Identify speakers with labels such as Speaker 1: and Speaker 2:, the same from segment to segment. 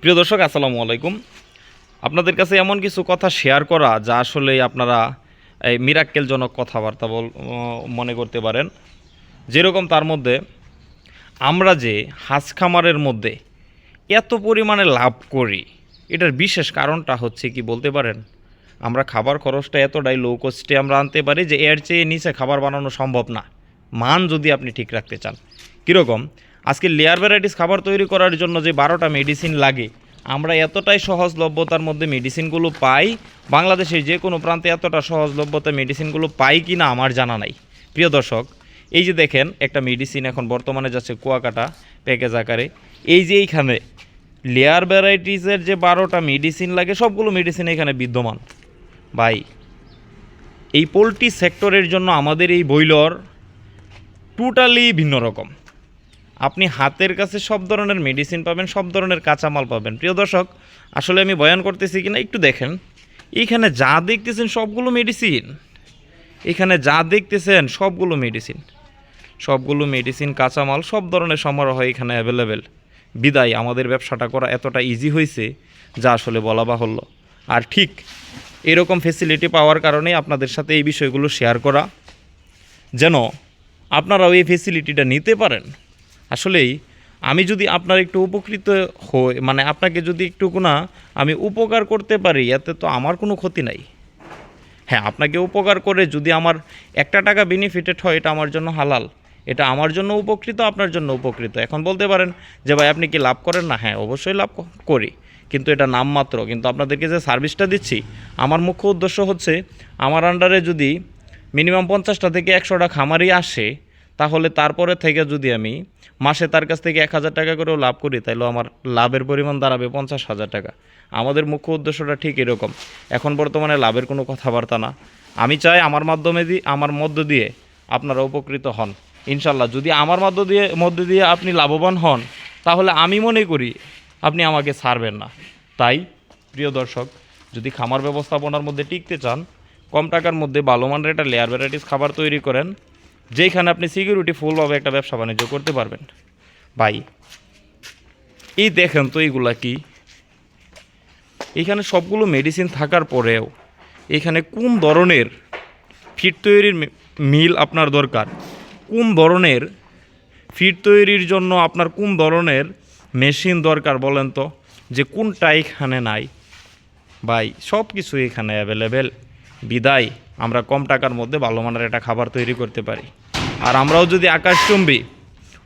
Speaker 1: প্রিয় দর্শক, আসসালামু আলাইকুম। আপনাদের কাছে এমন কিছু কথা শেয়ার করা যা আসলে আপনারা এই মিরাক্কেলজনক কথাবার্তা বল মনে করতে পারেন। যেরকম তার মধ্যে, আমরা যে হাঁস খামারের মধ্যে এত পরিমাণে লাভ করি, এটার বিশেষ কারণটা হচ্ছে কি বলতে পারেন? আমরা খাবার খরচটা এতটাই লো কস্টে আমরা আনতে পারি যে এর চেয়ে নিচে খাবার বানানো সম্ভব না। মান যদি আপনি ঠিক রাখতে চান। কীরকম? আজকে লেয়ার ভ্যারাইটিস খাবার তৈরি করার জন্য যে বারোটা মেডিসিন লাগে, আমরা এতটাই সহজলভ্যতার মধ্যে মেডিসিনগুলো পাই বাংলাদেশের যে কোনো প্রান্তে এতটা সহজলভ্যতা মেডিসিনগুলো পাই কি না আমার জানা নাই। প্রিয় দর্শক, এই যে দেখেন, একটা মেডিসিন এখন বর্তমানে যাচ্ছে কুয়াকাটা প্যাকেজ আকারে। এই যে এইখানে লেয়ার ভ্যারাইটিসের যে বারোটা মেডিসিন লাগে, সবগুলো মেডিসিন এখানে বিদ্যমান। ভাই, এই পোলট্রি সেক্টরের জন্য আমাদের এই বইলর টোটালি ভিন্ন রকম। আপনি হাতের কাছে সব ধরনের মেডিসিন পাবেন, সব ধরনের কাঁচামাল পাবেন। প্রিয় দর্শক, আসলে আমি বয়ান করতেছি কিনা একটু দেখেন। এইখানে যা দেখতেছেন সবগুলো মেডিসিন এখানে যা দেখতেছেন সবগুলো মেডিসিন সবগুলো মেডিসিন কাঁচামাল, সব ধরনের সমারোহ এখানে অ্যাভেলেবেল বিদায়, আমাদের ব্যবসাটা করা এতটা ইজি হয়েছে যা আসলে বলা বাহুল্য। আর ঠিক এরকম ফেসিলিটি পাওয়ার কারণে আপনাদের সাথে এই বিষয়গুলো শেয়ার করা। যেন আপনারাও এই ফেসিলিটিটা নিতে পারেন। আসলেই আমি যদি আপনার একটু উপকৃত হই মানে আপনাকে যদি একটু না, আমি উপকার করতে পারি, এতে তো আমার কোনো ক্ষতি নাই। হ্যাঁ আপনাকে উপকার করে যদি আমার একটা টাকা বেনিফিটেড হয়, এটা আমার জন্য হালাল। এটা আমার জন্য উপকৃত, আপনার জন্য উপকৃত। এখন বলতে পারেন যে, ভাই, আপনি কি লাভ করেন না? হ্যাঁ অবশ্যই লাভ করি। কিন্তু এটা নামমাত্র। কিন্তু আপনাদেরকে যে সার্ভিসটা দিচ্ছি, আমার মুখ্য উদ্দেশ্য হচ্ছে, আমার আন্ডারে যদি মিনিমাম পঞ্চাশটা থেকে একশোটা খামারই আসে তাহলে তারপরে থেকে যদি আমি মাসে তার কাছ থেকে এক হাজার টাকা করেও লাভ করি তাহলে আমার লাভের পরিমাণ দাঁড়াবে পঞ্চাশ হাজার টাকা। আমাদের মুখ্য উদ্দেশ্যটা ঠিক এরকম। এখন বর্তমানে লাভের কোনো কথাবার্তা না। আমি চাই আমার মাধ্যমে দিয়ে আমার মধ্য দিয়ে আপনারা উপকৃত হন। ইনশাল্লাহ, যদি আমার মধ্য দিয়ে মধ্য দিয়ে আপনি লাভবান হন, তাহলে আমি মনে করি আপনি আমাকে ছাড়বেন না। তাই, প্রিয় দর্শক, যদি খামার ব্যবস্থাপনার মধ্যে টিকতে চান, কম টাকার মধ্যে ভালো মানের একটা লেয়ার ভ্যারাইটিস খাবার তৈরি করেন যেখানে আপনি সিকিউরিটি ফুলভাবে একটা ব্যবসা বাণিজ্য করতে পারবেন। ভাই, এই দেখেন তো এইগুলা কি? এখানে সবগুলো মেডিসিন থাকার পরেও এখানে কোন ধরনের ফিট তৈরির মিল আপনার দরকার? কোন ধরনের ফিট তৈরির জন্য আপনার কোন ধরনের মেশিন দরকার বলেন তো? যে কোনটা এখানে নাই? ভাই সব কিছু এখানে অ্যাভেলেবেল বিদায়। আমরা কম টাকার মধ্যে ভালো মানের একটা খাবার তৈরি করতে পারি। আর আমরাও যদি আকাশচুম্বী,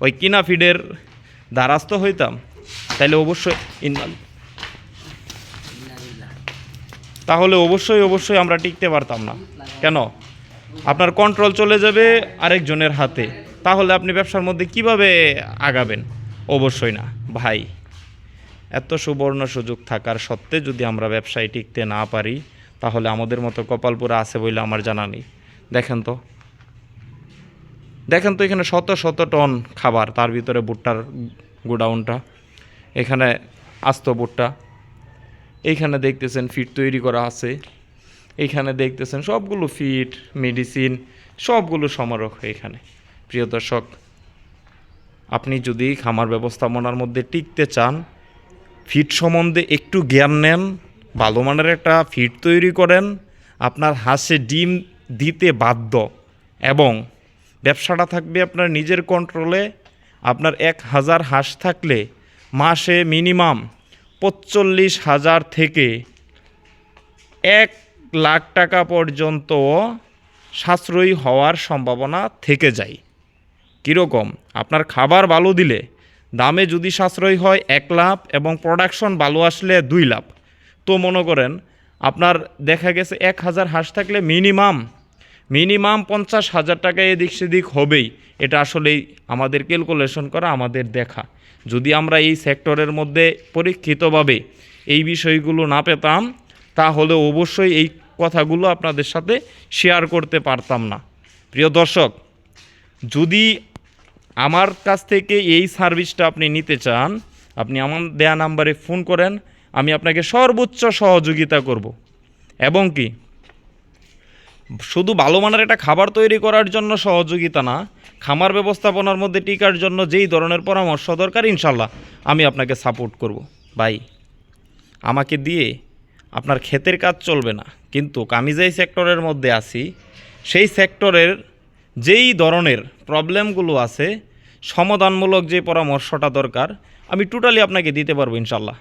Speaker 1: ওই কিনা ফিডের দ্বারাস্ত হইতাম, তাহলে অবশ্যই তাহলে অবশ্যই অবশ্যই আমরা টিকতে পারতাম না। কেন? আপনার কন্ট্রোল চলে যাবে আরেকজনের হাতে। তাহলে আপনি ব্যবসার মধ্যে কীভাবে আগাবেন? অবশ্যই না। ভাই, এত সুবর্ণ সুযোগ থাকার সত্ত্বে যদি আমরা ব্যবসায় টিকতে না পারি তাহলে আমাদের মতো কপালপুরা আছে বলে আমার জানা নেই। দেখেন তো। দেখেন তো এখানে শত শত টন খাবার, তার ভিতরে ভুট্টার গোডাউনটা, এখানে আস্ত ভুট্টা, এইখানে দেখতেছেন ফিট তৈরি করা আছে, এইখানে দেখতেছেন সবগুলো ফিট, মেডিসিন, সবগুলো সমারোহ এখানে। প্রিয় দর্শক, আপনি যদি খামার ব্যবস্থাপনার মধ্যে টিকতে চান, ফিট সম্বন্ধে একটু জ্ঞান নেন ভালো মানের একটা ফিট তৈরি করেন, আপনার হাঁসে ডিম দিতে বাধ্য এবং ব্যবসাটা থাকবে আপনার নিজের কন্ট্রোলে আপনার এক হাজার হাঁস থাকলে মাসে মিনিমাম পঁচল্লিশ হাজার থেকে এক লাখ টাকা পর্যন্ত সাশ্রয়ী হওয়ার সম্ভাবনা থেকে যায়। কীরকম? আপনার খাবার ভালো দিলে দামে যদি সাশ্রয়ী হয় এক লাভ এবং প্রোডাকশন ভালো আসলে দুই লাভ তো মনে করেন, আপনার দেখা গেছে এক হাজার হাঁস থাকলে মিনিমাম মিনিমাম পঞ্চাশ হাজার টাকা এদিক সেদিক হবেই। এটা আসলেই আমাদের ক্যালকুলেশন করা, আমাদের দেখা। যদি আমরা এই সেক্টরের মধ্যে পরীক্ষিতভাবে এই বিষয়গুলো না পেতাম, তাহলে অবশ্যই এই কথাগুলো আপনাদের সাথে শেয়ার করতে পারতাম না। প্রিয় দর্শক, যদি আমার কাছ থেকে এই সার্ভিসটা আপনি নিতে চান, আপনি আমার দেয়া নাম্বারে ফোন করেন আমি আপনাকে সর্বোচ্চ সহযোগিতা করব। এবং কি? শুধু ভালো মানের একটা খাবার তৈরি করার জন্য সহযোগিতা না, খামার ব্যবস্থাপনার মধ্যে টিকার জন্য যেই ধরনের পরামর্শ দরকার, ইনশাল্লাহ আমি আপনাকে সাপোর্ট করব। ভাই, আমাকে দিয়ে আপনার ক্ষেতের কাজ চলবে না, কিন্তু আমি যেই সেক্টরের মধ্যে আছি, সেই সেক্টরের যেই ধরনের প্রবলেমগুলো আছে, সমাধানমূলক যে পরামর্শটা দরকার, আমি টোটালি আপনাকে দিতে পারব, ইনশাল্লাহ।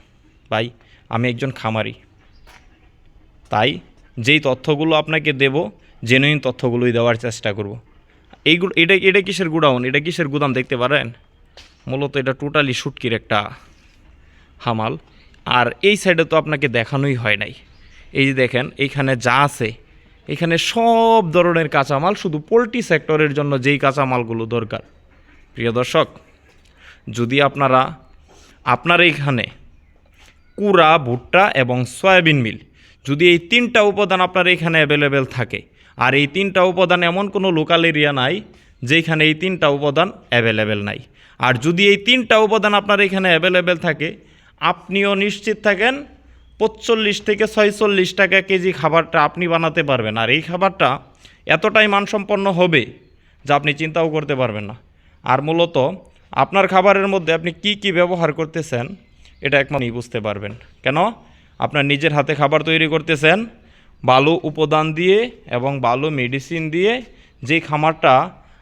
Speaker 1: ভাই, আমি একজন খামারি। তাই যেই তথ্যগুলো আপনাকে দেব জেনুইন তথ্যগুলোই দেওয়ার চেষ্টা করব। এইগুলো এটা এটা কিসের গুডাউন? এটা কিসের গুদাম দেখতে পারেন? মূলত এটা টোটালি শুটকির একটা হামাল। আর এই সাইডে তো আপনাকে দেখানোই হয় নাই। এই যে দেখেন, এইখানে যা আছে, এখানে সব ধরনের কাঁচামাল, শুধু পোলট্রি সেক্টরের জন্য যেই কাঁচামালগুলো দরকার। প্রিয় দর্শক, যদি আপনারা, আপনার এইখানে কুড়া, ভুট্টা এবং সয়াবিন মিল। যদি এই তিনটা উপাদান আপনার এখানে অ্যাভেলেবেল থাকে। আর এই তিনটা উপাদান এমন কোনো লোকাল এরিয়া নাই, যেখানে এই তিনটা উপাদান অ্যাভেলেবেল নাই। আর যদি এই তিনটা উপাদান আপনার এখানে অ্যাভেলেবেল থাকে, আপনিও নিশ্চিত থাকেন, পঁচল্লিশ থেকে ছয়চল্লিশ টাকা কেজি খাবারটা আপনি বানাতে পারবেন। আর এই খাবারটা এতটাই মানসম্পন্ন হবে যা আপনি চিন্তাও করতে পারবেন না। আর মূলত আপনার খাবারের মধ্যে আপনি কি কি ব্যবহার করতেছেন এটা একমাত্রই বুঝতে পারবেন। কেন? আপনার নিজের হাতে খাবার তৈরি করতেছেন ভালো উপাদান দিয়ে এবং ভালো মেডিসিন দিয়ে যে খামারটা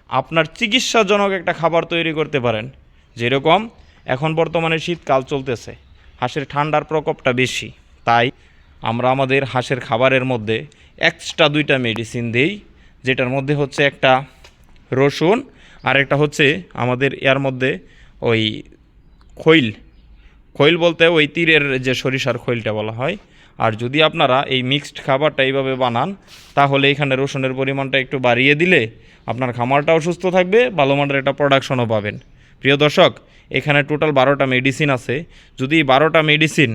Speaker 1: আপনার চিকিৎসাজনক একটা খাবার তৈরি করতে পারেন। যেরকম এখন বর্তমানে শীতকাল চলতেছে, হাঁসের ঠান্ডার প্রকোপটা বেশি। তাই আমরা আমাদের হাঁসের খাবারের মধ্যে এক্সট্রা দুইটা মেডিসিন দেই, যেটার মধ্যে হচ্ছে একটা রসুন আর একটা হচ্ছে আমাদের এর মধ্যে ওই খৈল। খৈল বলতে ওই তীরের যে সরিষার খৈলটা বলা হয়। আর যদি আপনারা এই মিক্সড খাবারটা এইভাবে বানান, তাহলে এখানে রসুনের পরিমাণটা একটু বাড়িয়ে দিলে আপনার খামারটাও সুস্থ থাকবে, ভালো মানের একটা প্রোডাকশনও পাবেন। প্রিয় দর্শক, এখানে টোটাল বারোটা মেডিসিন আছে। যদি বারোটা মেডিসিন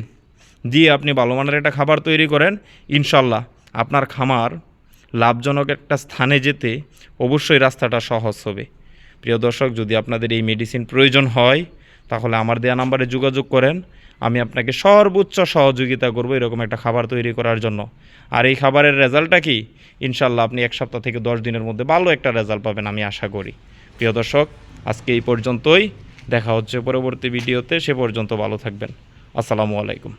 Speaker 1: দিয়ে আপনি ভালো মানের একটা খাবার তৈরি করেন, ইনশাল্লাহ আপনার খামার লাভজনক একটা স্থানে যেতে অবশ্যই রাস্তাটা সহজ হবে। প্রিয় দর্শক, যদি আপনাদের এই মেডিসিন প্রয়োজন হয় তাহলে আমার দেয়া নাম্বারে যোগাযোগ করেন, আমি আপনাকে সর্বোচ্চ সহযোগিতা করব এরকম একটা খাবার তৈরি করার জন্য। আর এই খাবারের রেজাল্টটা কি? ইনশাল্লাহ আপনি এক সপ্তাহ থেকে দশ দিনের মধ্যে ভালো একটা রেজাল্ট পাবেন আমি আশা করি। প্রিয় দর্শক, আজকে এই পর্যন্তই। দেখা হচ্ছে পরবর্তী ভিডিওতে, সে পর্যন্ত ভালো থাকবেন। আসসালামু আলাইকুম।